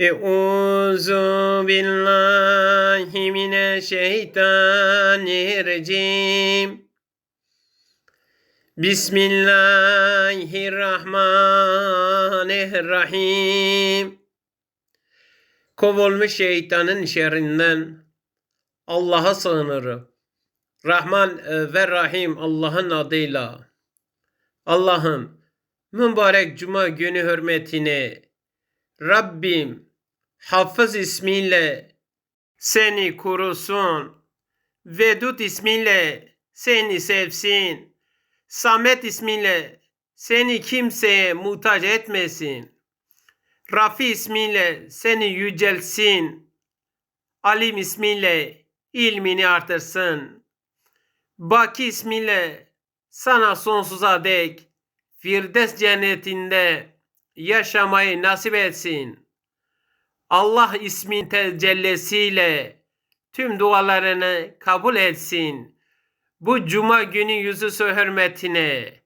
Euzu billahi mineşşeytanirracim. Bismillahirrahmanirrahim. Kovulmuş şeytanın şerrinden Allah'a sığınırım. Rahman e, ve Rahim Allah'ın adıyla. Allah'ım mübarek cuma günü hürmetine Rabbim Hafız ismiyle seni korusun. Vedud ismiyle seni sevsin. Samet ismiyle seni kimseye muhtaç etmesin. Rafi ismiyle seni yücelsin. Alim ismiyle ilmini artırsın. Baki ismiyle sana sonsuza dek Firdevs cennetinde yaşamayı nasip etsin. Allah ismin tecellisiyle tüm dualarını kabul etsin. Bu cuma günü yüzüsü hürmetine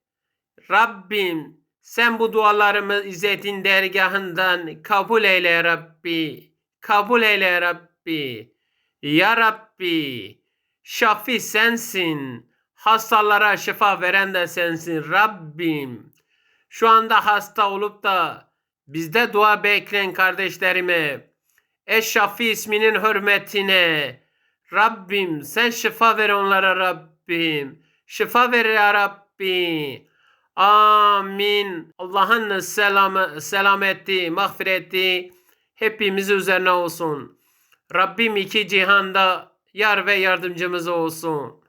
Rabbim sen bu dualarımı İzzet'in dergahından kabul eyle Rabbi. Kabul eyle Rabbi. Ya Rabbi. Şafi sensin. Hastalara şifa veren de sensin Rabbim. Şu anda hasta olup da bizde dua bekleyen kardeşlerime Eşşafi isminin hürmetine Rabbim sen şifa ver onlara Rabbim. Şifa ver ya Rabbi. Amin. Allah'ın selamı, selameti, mağfireti hepimiz üzerine olsun. Rabbim iki cihanda yar ve yardımcımız olsun.